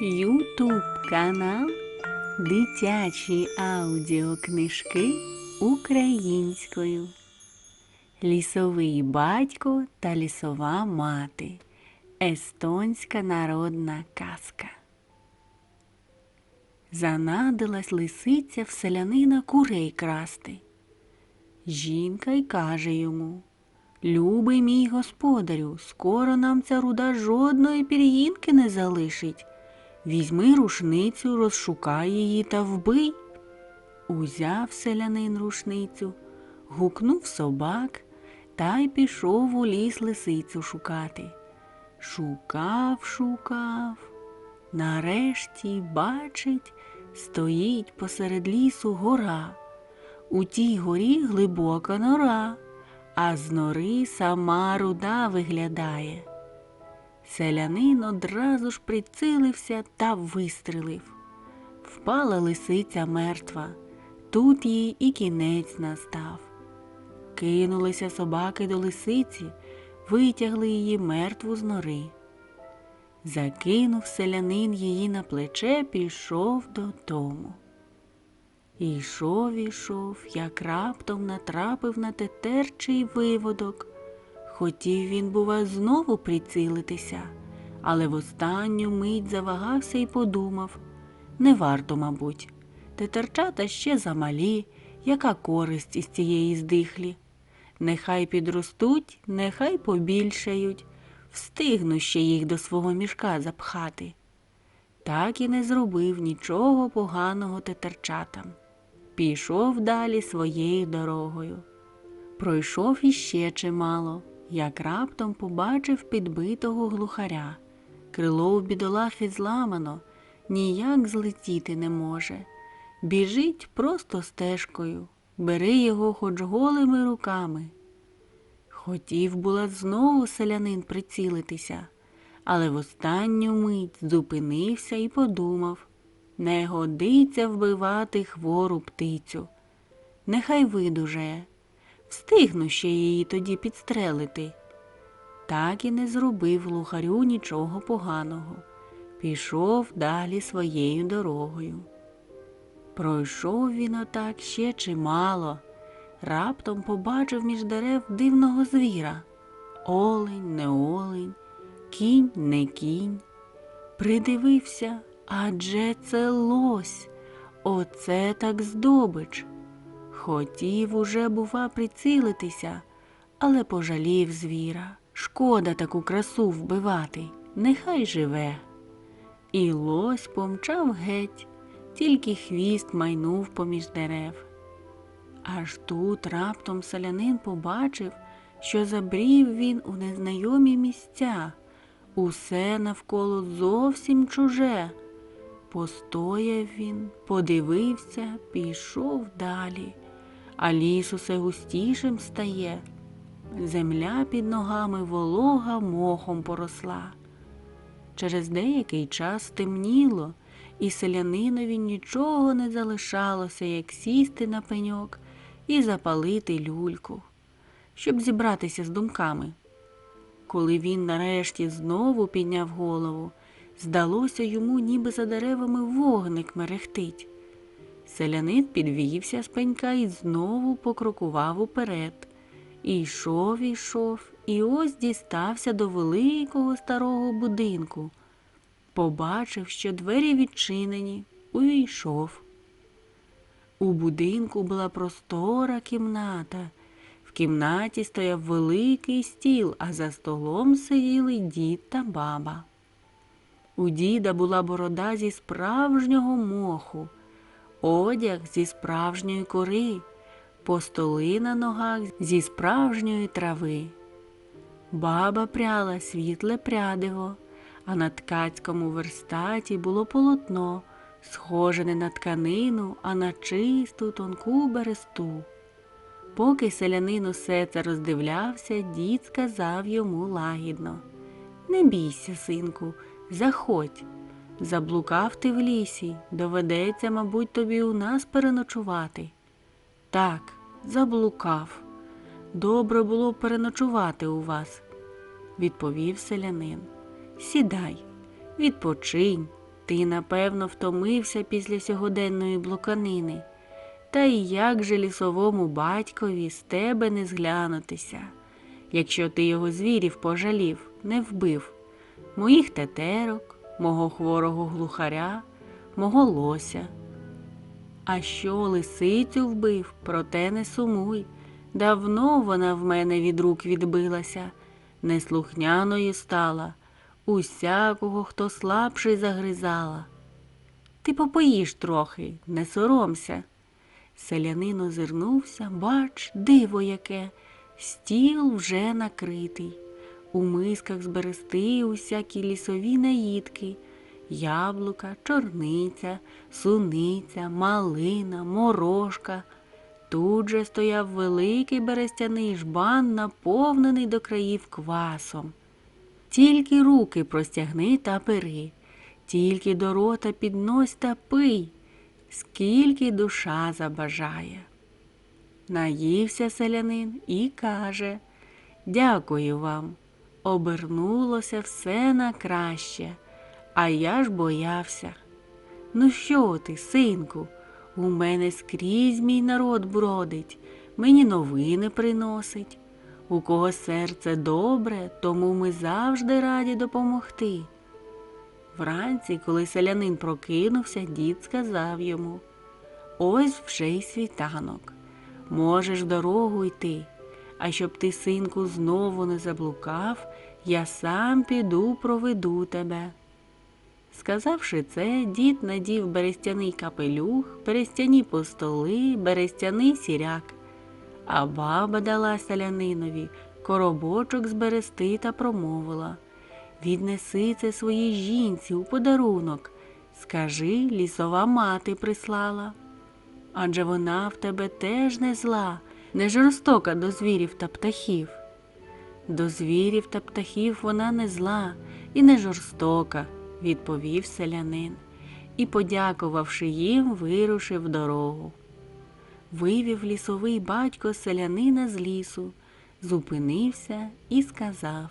Ютуб канал Дитячі аудіокнижки українською. Лісовий батько та лісова мати. Естонська народна казка. Занадилась лисиця в селянина курей красти. Жінка й каже йому Любий мій господарю, скоро нам ця руда жодної пір'їнки не залишить. Візьми рушницю, розшукай її та вбий. Узяв селянин рушницю, гукнув собак та й пішов у ліс лисицю шукати. Шукав, шукав. Нарешті, бачить, стоїть посеред лісу гора. У тій горі глибока нора, а з нори сама руда виглядає. Селянин одразу ж прицилився та вистрелив. Впала лисиця мертва, тут їй і кінець настав. Кинулися собаки до лисиці, витягли її мертву з нори. Закинув селянин її на плече, пішов додому. Ішов, ішов, як раптом натрапив на тетерчий виводок. Хотів він, бува, знову прицілитися, але в останню мить завагався і подумав не варто, мабуть, тетерчата ще замалі, яка користь із цієї здихлі. Нехай підростуть, нехай побільшають, встигну ще їх до свого мішка запхати. Так і не зробив нічого поганого тетерчатам. Пішов далі своєю дорогою. Пройшов іще чимало, як раптом побачив підбитого глухаря. Крило в бідолахи зламано, ніяк злетіти не може. Біжить просто стежкою, бери його хоч голими руками. Хотів була знову селянин прицілитися, але в останню мить зупинився і подумав не годиться вбивати хвору птицю. Нехай видужає, встигну ще її тоді підстрелити. Так і не зробив глухарю нічого поганого. Пішов далі своєю дорогою. Пройшов він отак ще чимало, раптом побачив між дерев дивного звіра. Олень, не олень, кінь не кінь. Придивився, адже це лось, оце так здобич. Хотів уже, бува, прицілитися, але пожалів звіра. Шкода таку красу вбивати, нехай живе. І лось помчав геть, тільки хвіст майнув поміж дерев. Аж тут раптом селянин побачив, що забрів він у незнайомі місця, усе навколо зовсім чуже. Постояв він, подивився, пішов далі, а ліс усе густішим стає. Земля під ногами волога мохом поросла. Через деякий час темніло, і селянинові нічого не залишалося, як сісти на пеньок і запалити люльку, щоб зібратися з думками. Коли він нарешті знову підняв голову, здалося йому, ніби за деревами вогник мерехтить. Селянин підвівся з пенька і знову покрокував уперед. І йшов, ішов, і ось дістався до великого старого будинку. Побачив, що двері відчинені, увійшов. У будинку була простора кімната. В кімнаті стояв великий стіл, а за столом сиділи дід та баба. У діда була борода зі справжнього моху, одяг зі справжньої кори, постоли на ногах зі справжньої трави. Баба пряла світле прядиво, а на ткацькому верстаті було полотно, схоже не на тканину, а на чисту тонку бересту. Поки селянин усе це роздивлявся, дід сказав йому лагідно Не бійся, синку, заходь. Заблукав ти в лісі, доведеться, мабуть, тобі у нас переночувати. Так, заблукав. Добре було б переночувати у вас, відповів селянин. Сідай, відпочинь, Ти, напевно, втомився після сьогоденної блуканини. Та й як же лісовому батькові з тебе не зглянутися, якщо ти його звірів пожалів, не вбив, моїх тетерок, мого хворого глухаря, мого лося. А що лисицю вбив, проте не сумуй. Давно вона в мене від рук відбилася, неслухняною стала, усякого, хто слабший загризала. Ти попоїш трохи, не соромся. Селянин озирнувся, бач, диво яке, стіл вже накритий. У мисках з берести усякі лісові наїдки, яблука, чорниця, суниця, малина, морошка. Тут же стояв великий берестяний жбан, наповнений до країв квасом. Тільки руки простягни та бери, тільки до рота піднось та пий, скільки душа забажає. Наївся селянин і каже Дякую вам. Обернулося все на краще, а я ж боявся. Ну що ти, синку? У мене скрізь мій народ бродить, мені новини приносить. У кого серце добре, тому ми завжди раді допомогти. Вранці, коли селянин прокинувся, дід сказав йому Ось вже й світанок. Можеш дорогу йти, а щоб ти, синку, знову не заблукав, я сам піду проведу тебе. Сказавши це, дід надів берестяний капелюх, берестяні постоли, берестяний сіряк, а баба дала селянинові коробочок з берести та промовила Віднеси це своїй жінці у подарунок. Скажи, лісова мати прислала. Адже вона в тебе теж не зла, не жорстока до звірів та птахів. До звірів та птахів вона не зла і не жорстока, відповів селянин і, подякувавши їм, вирушив дорогу. Вивів лісовий батько селянина з лісу, зупинився і сказав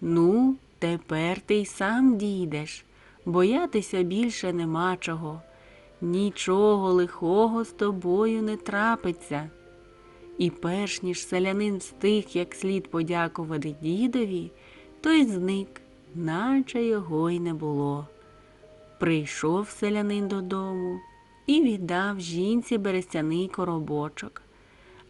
Ну, тепер ти й сам дійдеш, боятися більше нема чого. Нічого лихого з тобою не трапиться. І перш ніж селянин встиг як слід подякувати дідові, той зник, наче його й не було. Прийшов селянин додому і віддав жінці берестяний коробочок.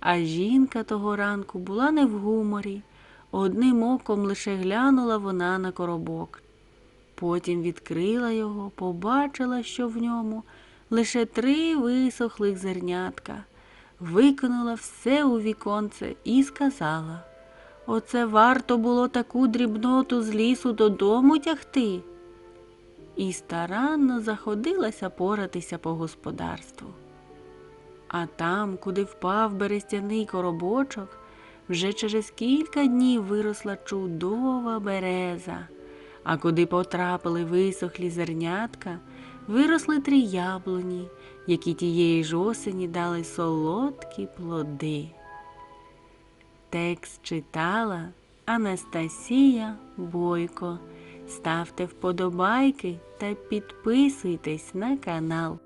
А жінка того ранку була не в гуморі, одним оком лише глянула вона на коробок. Потім відкрила його, побачила, що в ньому лише три висохлих зернятка, викинула все у віконце і сказала Оце варто було таку дрібноту з лісу додому тягти. І старанно заходилася поратися по господарству. А там, куди впав берестяний коробочок, вже через кілька днів виросла чудова береза, а куди потрапили висохлі зернятка, виросли три яблуні, які тієї ж осені дали солодкі плоди. Текст читала Анастасія Бойко. Ставте вподобайки та підписуйтесь на канал.